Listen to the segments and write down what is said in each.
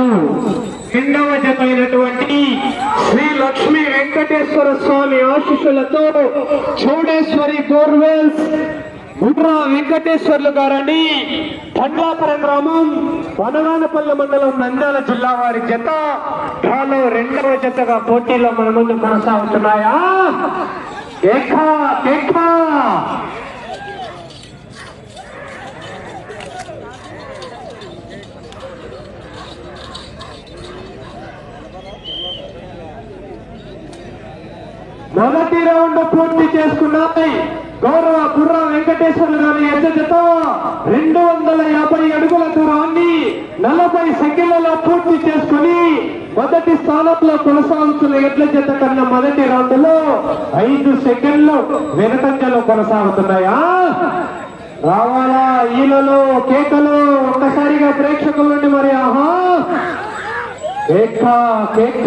వాళ్ళు రెండవ జత అయినటువంటి శ్రీ లక్ష్మీ వెంకటేశ్వర స్వామి ఆశీస్సులతో చౌడేశ్వరి బోర్వెల్స్ ముద్రా వెంకటేశ్వర్లు గారని పండ్లాపురం గ్రామం వనగానపల్లి మండలం నంద్యాల జిల్లా వారి జత. డ్రాలో రెండవ జతగా పోటీలో మన ముందు కొనసాగుతున్నాయా కేఖా కేఖా మొదటి రౌండ్ పూర్తి చేసుకున్నాయి. గౌరవ బుర్ర వెంకటేశ్వర గారి ఎద్దజత రెండు వందల యాభై అడుగుల దూరాన్ని నలభై సెకండ్లలో పూర్తి చేసుకుని మొదటి స్థానంలో కొనసాగుతున్న ఎడ్ల జత కన్నా మొదటి రౌండ్లో ఐదు సెకండ్లు వెనకంజలో కొనసాగుతున్నాయా? రావాలా? ఈలలో కేకలు ఒక్కసారిగా ప్రేక్షకుల నుండి మరి ఆహా! కేక కేక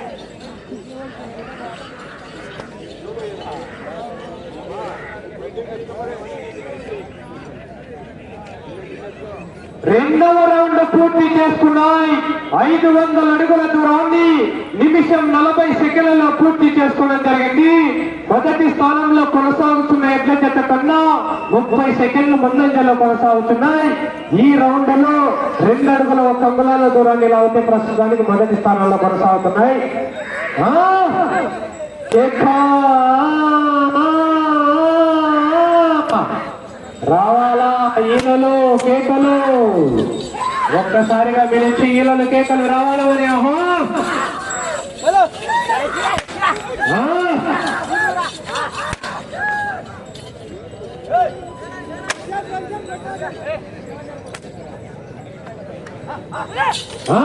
రెండవ రౌండ్ పూర్తి చేసుకున్నాయి. ఐదు వందల అడుగుల దూరాన్ని నిమిషం నలభై సెకండ్లలో పూర్తి చేసుకోవడం జరిగింది. మొదటి స్థానంలో కొనసాగుతున్న ఎడ్ల జత కన్నా ముప్పై సెకండ్లు ముందంజలో కొనసాగుతున్నాయి. ఈ రౌండ్లో రెండు అడుగుల ఒక అంగుళాల దూరాన్ని ఇలా అయితే ప్రస్తుతానికి మొదటి స్థానంలో కొనసాగుతున్నాయి. రావాలా? ఈలలు కేకలు. ఒక్కసారిగా పిలిచి ఈలలు కేకలు రావాలా మరి ఆహా. ఆ!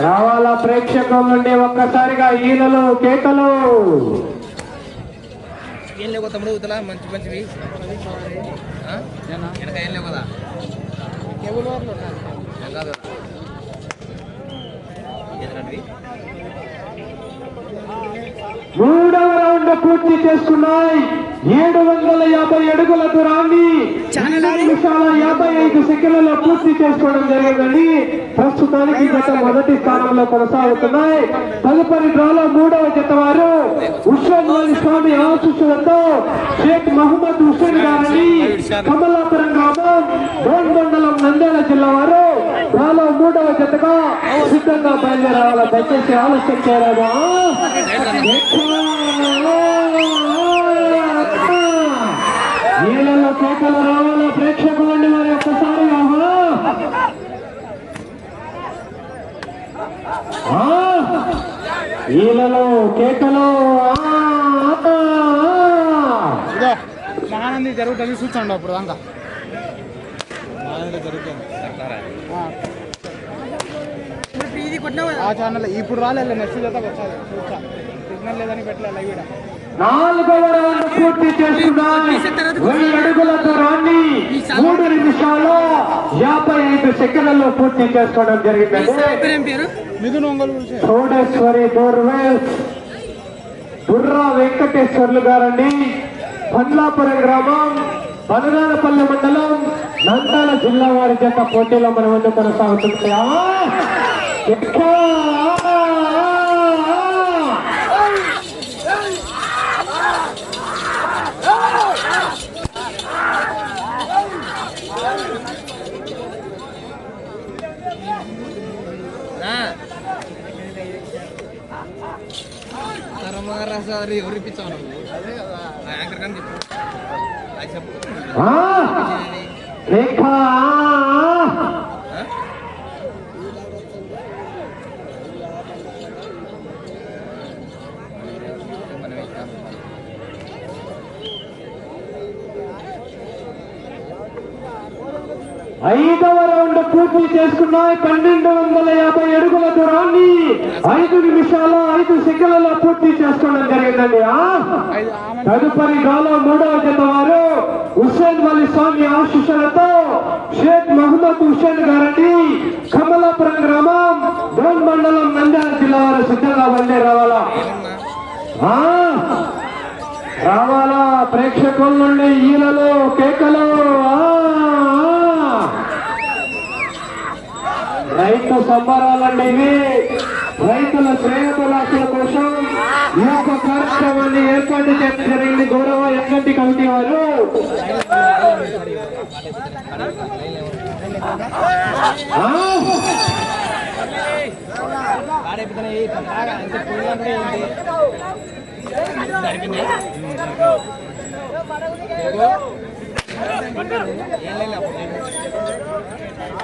రావాలా ప్రేక్షకుల నుండి ఒక్కసారిగా ఈలలు కేకలు. ఏం లేవు తమ్ముడు ఇతలా మంచి మంచివి? వెనక ఏం లేవు కదా? మూడవ రౌండ్ పూర్తి చేసుకున్నాయి. ఏడు వందల యాభై అడుగుల దూరాన్ని నిమిషాల యాభై ఐదు సెకండ్లలో పూర్తి చేసుకోవడం జరిగిందండి. ప్రస్తుతానికి గత మొదటి స్థానంలో కొనసాగుతున్నాయి. తదుపరి డ్రాలో మూడవ జత వారు వారి స్వామి ఆశీస్సులతో షేక్ మహమ్మద్ హుస్సేన్ గారిని కమలాపురం గ్రామం బోన్ మండలం నంద్యాల జిల్లా వారు డ్రాలో మూడవ జతగా సిద్ధంగా బయలుదేరాల. దయచేసి ఆలస్యం చేయరాదా? నీళ్ళలో కేకలు రావాలా ప్రేక్షకులండి మరి ఒక్కసారి ఆహా ఆ! ఈలలో కేకలు ఆ! ఆ! ఇదో మహానంది జరుగుతుంది చూస్తాండి అప్పుడు దాకా ఆ ఛానల్ ఇప్పుడు రాలేదు నెక్స్ట్ జత వచ్చాది చూస్తా సిగ్నల్ లేదని పెట్టలేదు లైవ్ ఈడ. నాలుగవ రౌండ్ పూర్తి చేస్తున్నాయి వెయ్యి అడుగుల దూరాన్ని మూడు నిమిషాల యాభై ఐదు సెకండ్లలో పూర్తి చేసుకోవడం జరిగిందండి చౌడేశ్వరి బోర్వెల్స్ బుర్రా వెంకటేశ్వర్లు గారండి. పండ్లాపురం గ్రామం బనగానపల్లి మండలం నంద్యాల జిల్లా వారి చేత పోటీలో మన ముందు కొనసాగుతుంది ఆ! ఎక్కా! ఆ. తరమారా సారి ఎవరు ఇప్పించావు యాంకర్ కానీ చెప్పు అది చెప్పు ఆ! ఎక్కా! ఆ? మనం ఇక్కడ ఐదవ రౌండ్ పూర్తి చేసుకున్నాయి పన్నెండు వందల యాభై అడుగుల దూరాన్ని ఐదు నిమిషాల ఐదు సెకండ్లలో పూర్తి చేసుకోవడం జరిగిందండి తదుపరి గాలో మూడవ జత వారు హుస్సేన్ వలి స్వామి ఆశీస్సులతో షేక్ మహమ్మద్ హుస్సేన్ గారండి కమలాపురం గ్రామం డోన్ మండలం నంద్యాల జిల్లా వారు సిద్ధంగా బండి రావాలా ఆ? రావాలా ప్రేక్షకుల నుండి ఈలలో కేకలు ఆ. రైతు సంబరాలండి ఇవి రైతుల శ్రేయభిలాషుల కోసం ఈ యొక్క కార్యక్రమాన్ని ఏర్పాటు చేయడం జరిగింది గౌరవ ఎన్గంటి కమిటీ వారు ఆ? ఆ?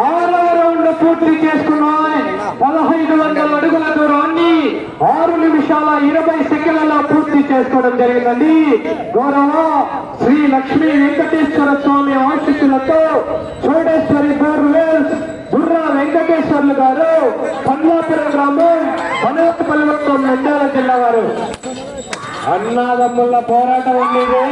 ఆరవ రౌండ్ పూర్తి చేసుకున్నాయి పదహైదు వందల అడుగుల దూరాన్ని ఆరు నిమిషాల ఇరవై సెకండ్లలో పూర్తి చేసుకోవడం జరిగిందండి. గౌరవ శ్రీ లక్ష్మీ వెంకటేశ్వర స్వామి ఆశిస్సులతో చోడేశ్వరి బోర్వెల్స్ బుర్రా వెంకటేశ్వర్లు గారు పల్లాపురం గ్రామం పనోపల్లి మండలం నంద్యాల జిల్లా వారు. అన్నాదమ్ముల పోరాటం ఉండేది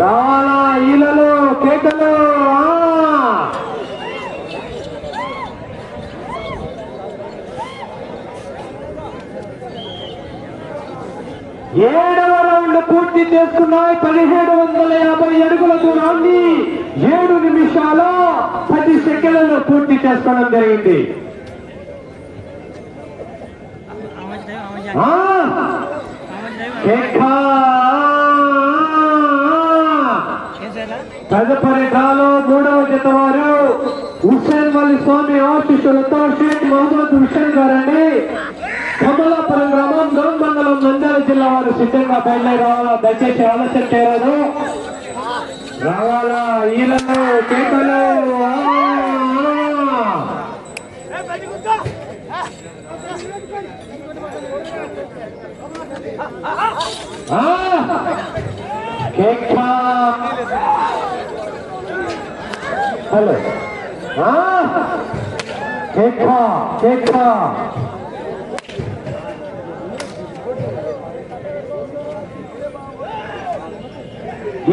రావాలా ఈలలు కేకలు ఆ! ఏడవ రౌండ్ పూర్తి చేసుకున్నాయి. పదిహేడు వందల యాభై అడుగుల దూరాన్ని ఏడు నిమిషాల పది సెకండ్లలో పూర్తి చేసుకోవడం జరిగింది. తదుపరి కాలో మూడవ జత వారు హుస్సేన్ వల్లి స్వామి ఆశీస్సులతో షేక్ మహమ్మద్ హుస్సేన్ గారండి. కమలాపురం గ్రామం గౌన్ మండలం నంద్యాల జిల్లా వారు సిద్ధంగా బయలుదేరి రావాలా? దయచేసి ఆలస్యం చేయరాదు. రావాలా? ఈలలో కేకలు హలో. ఆ! కేక!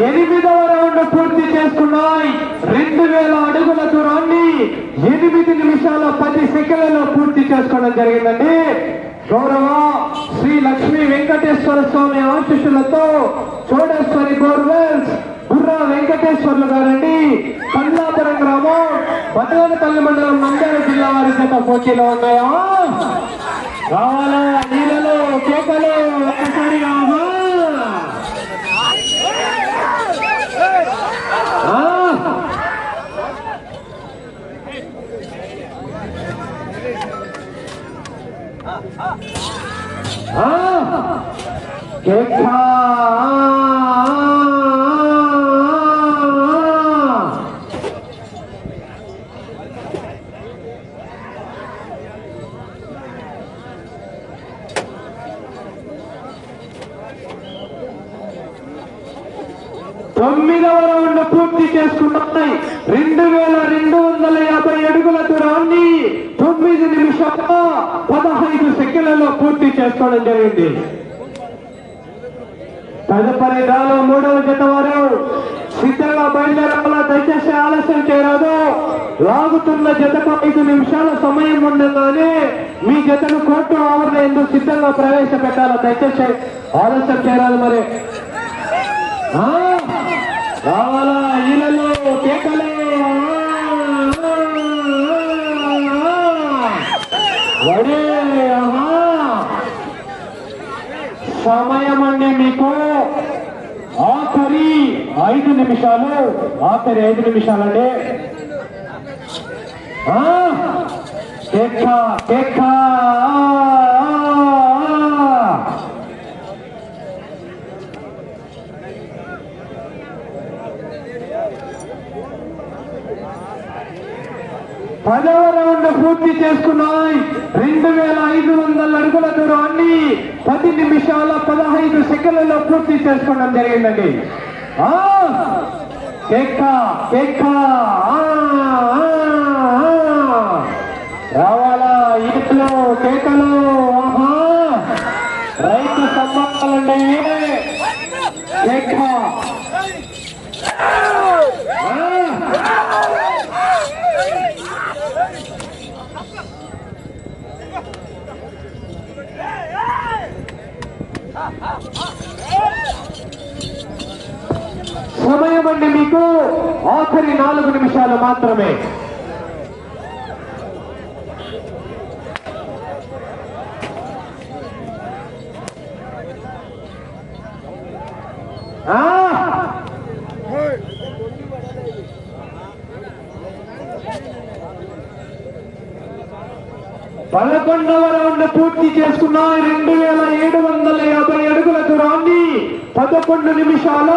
ఎనిమిదవ రౌండ్ పూర్తి చేసుకున్నాయి. రెండు వేల అడుగుల దూరాన్ని ఎనిమిది నిమిషాల పది సెకండ్లలో పూర్తి చేసుకోవడం జరిగిందండి. గౌరవ శ్రీ లక్ష్మీ వెంకటేశ్వర స్వామి ఆశిష్యులతో చోడేశ్వరి బోర్వెల్స్ బుర్రా వెంకటేశ్వర్లు గారండి. కల్లాపురం గ్రామం బదలపల్లి మండలం నంద్యాల జిల్లా వారి చేత పోటీలో ఉన్నాయా? రావాలా? నీళ్ళలో కేకలు ఒక్కసారిగా తొమ్మిదవ రౌండ్ పూర్తి చేసుకున్నాయి రెండు వేల రెండు వందల యాభై అడుగుల దూరాన్ని తొమ్మిది నిమిషాల పదహైదు సెకండ్లలో పూర్తి చేసుకోవడం జరిగింది. తదుపరి దాలో మూడవ జత వారు సిద్ధంగా బయలుదేరాల? దయచేసి ఆలస్యం చేయరాదు. లాగుతున్న జతకు ఐదు నిమిషాల సమయం ఉండగానే మీ జతను కోర్టు ఆవరణ ఎందుకు సిద్ధంగా ప్రవేశపెట్టాలా? దయచేసి ఆలస్యం చేయాలి మరి. ఆ! రావాలా? ఈలలో కేకలు ఆ! వడే ఆహా! సమయం అండి మీకు. ఆఖరి ఐదు నిమిషాలు ఆఖరి ఐదు నిమిషాలండి. పదవ రౌండ్ పూర్తి చేసుకున్నాయి. రెండు వేల ఐదు వందల అడుగుల దూరాన్ని పది నిమిషాల పదహైదు సెకండ్లలో పూర్తి చేసుకోవడం జరిగిందండి. రావాలా? ఇంట్లో కేకలు ఆహా! రైతు సంబంధాలండి కేక. సమయం అండి మీకు. ఆఖరి నాలుగు నిమిషాలు మాత్రమే. పదకొండవ రౌండ్ పూర్తి చేసుకున్న రెండు వేల ఏడు వందల యాభై అడుగుల దూరాన్ని పదకొండు నిమిషాల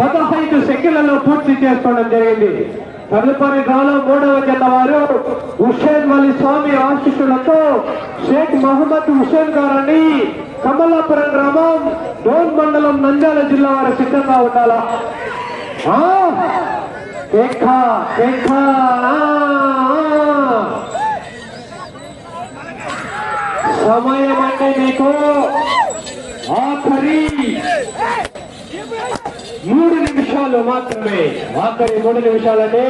పదహైదు సెకండ్లలో పూర్తి చేసుకోవడం జరిగింది. తదుపరి కాలం మూడవ జిల్లా వారు హుషేన్ వలి స్వామి ఆశిష్యులతో షేక్ మహమ్మద్ హుషేన్ గారని కమలాపురం గ్రామం డోన్ మండలం నంద్యాల జిల్లా వారు సిద్ధంగా ఉండాలా? ఆ! కేక, సమయం అంటే మీకు. ఆఖరి మూడు నిమిషాలు మాత్రమే. ఆఖరి మూడు నిమిషాలంటే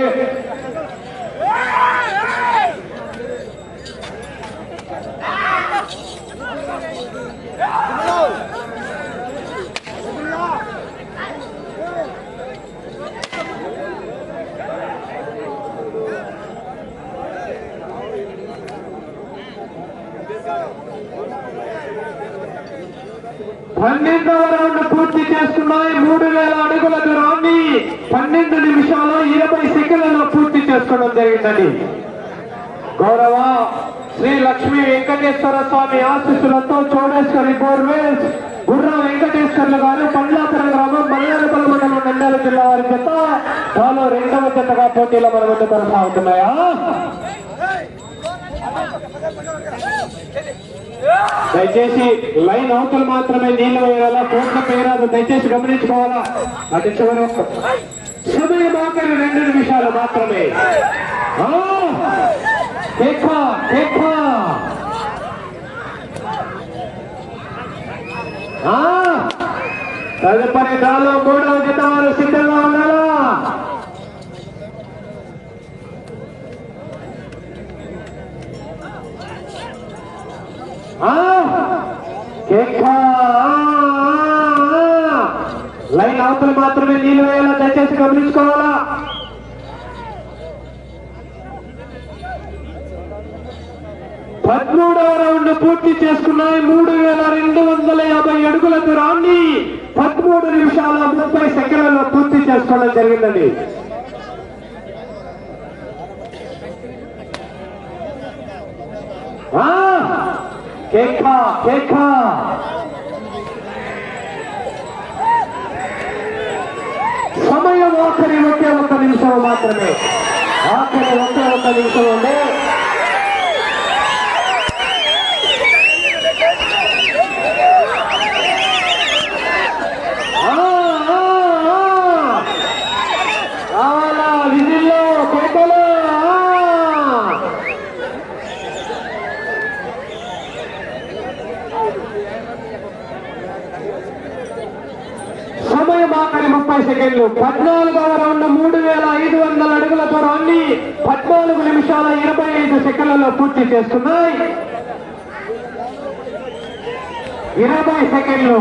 పన్నెండవ రౌండ్ పూర్తి చేసుకున్నాయి మూడు వేల అడుగుల దూరాన్ని పన్నెండు నిమిషాలు ఇరవై సెకండ్లలో పూర్తి చేసుకోవడం గౌరవ శ్రీ లక్ష్మీ వెంకటేశ్వర స్వామి ఆశీస్సులతో చౌడేశ్వరి బోర్వేల్స్ గుర్రా వెంకటేశ్వర్లు గారు పండ్లాపురం గ్రామం మల్లారపల్లి మండలం నంద్యాల జిల్లా వారి జత తాను రెండవ జతగా పోటీలో మన ముందు కొనసాగుతున్నాయా? దయచేసి లైన్ అవతలు మాత్రమే నీళ్ళు వేయాలా? కోట్ల పేరాదు దయచేసి గమనించుకోవాలా? అది చివరి సమయం ఆఖరి రెండు నిమిషాలు మాత్రమే. ఆ! కేక, తదుపరి దాలో మూడవ జత వారు సిద్ధంగా ఉండాలా లైన్ అవతల మాత్రమే నీళ్ళు వేయాలా? దయచేసి గమనించుకోవాలా? పద్మూడవ రౌండ్ పూర్తి చేసుకున్నాయి. మూడు వేల రెండు వందల యాభై అడుగుల దూరాన్ని పదమూడు నిమిషాల ముప్పై సెకండ్లలో పూర్తి చేసుకోవడం జరిగిందండి. సమయం ఆఖరి ఒకే ఒక్క నిమిషం మాత్రమే. ఆఖరి ఒకే ఒక్క నిమిషం ఉండే ఆ, ఆ, ఆ. రావాలా విజిల్లో కేకలు ఆ. సమయం ఆఖరి ముప్పై సెకండ్లు పద్నాలుగవ రౌండ్ మూడు వేల ఐదు వందల అడుగుల దూరాన్ని పద్నాలుగు నిమిషాల ఇరవై ఐదు సెకండ్లలో పూర్తి చేస్తున్నాయి. ఇరవై సెకండ్లు.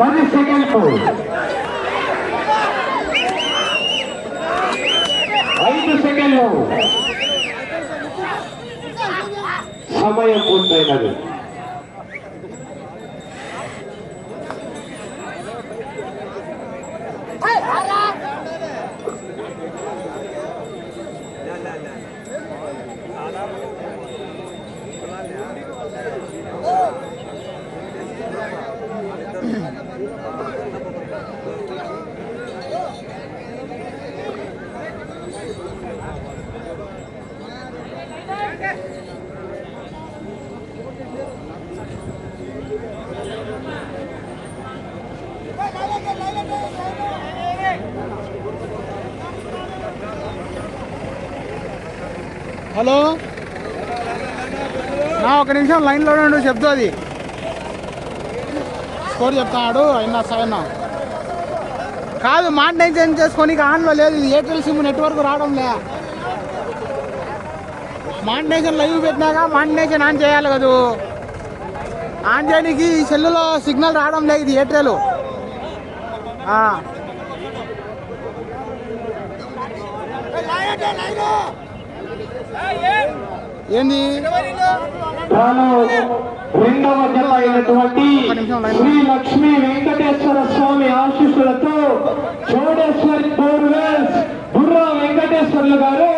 పది సెకండ్లు. 온다는 హలో? నా ఒక నిమిషం లైన్లో ఉండు చెప్తూ అది. స్కోర్ చెప్తాడు అయినా సెవెన్ కాదు మానిటైజేషన్ చేసుకొని ఆన్లో లేదు ఇది ఎయిర్టెల్ సిమ్ నెట్వర్క్ రావడం లే. మానిటైజేషన్ లైవ్ పెట్టినాక మానిటైజేషన్ ఆన్ చేయాలి కదా? ఆన్ చేయడానికి ఈ సెల్లులో సిగ్నల్ రావడం లేదు ఇది ఎయిర్టెల్ ఆ. ఏంది? రెండవ జత అయినటువంటి శ్రీ లక్ష్మీ వెంకటేశ్వర స్వామి ఆశీస్సులతో చోడేశ్వరి బోర్వెల్స్ బుర్రా వెంకటేశ్వర్లు గారు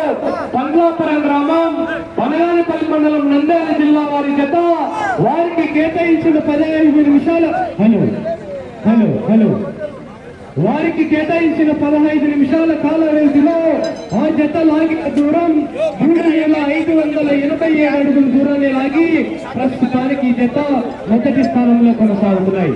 పండ్లాపురం గ్రామం పనగానిపల్లి మండలం నంద్యాల జిల్లా వారి జత వారికి కేటాయించిన పదహైదు నిమిషాలు హలో హలో హలో. వారికి కేటాయించిన పదహైదు నిమిషాల కాల వ్యవధిలో ఆ జత లాగిన దూరం మూడు వేల ఐదు వందల ఎనభై ఏడు అడుగుల దూరాన్ని లాగి ప్రస్తుతానికి ఈ జత మొదటి స్థానంలో కొనసాగుతున్నాయి.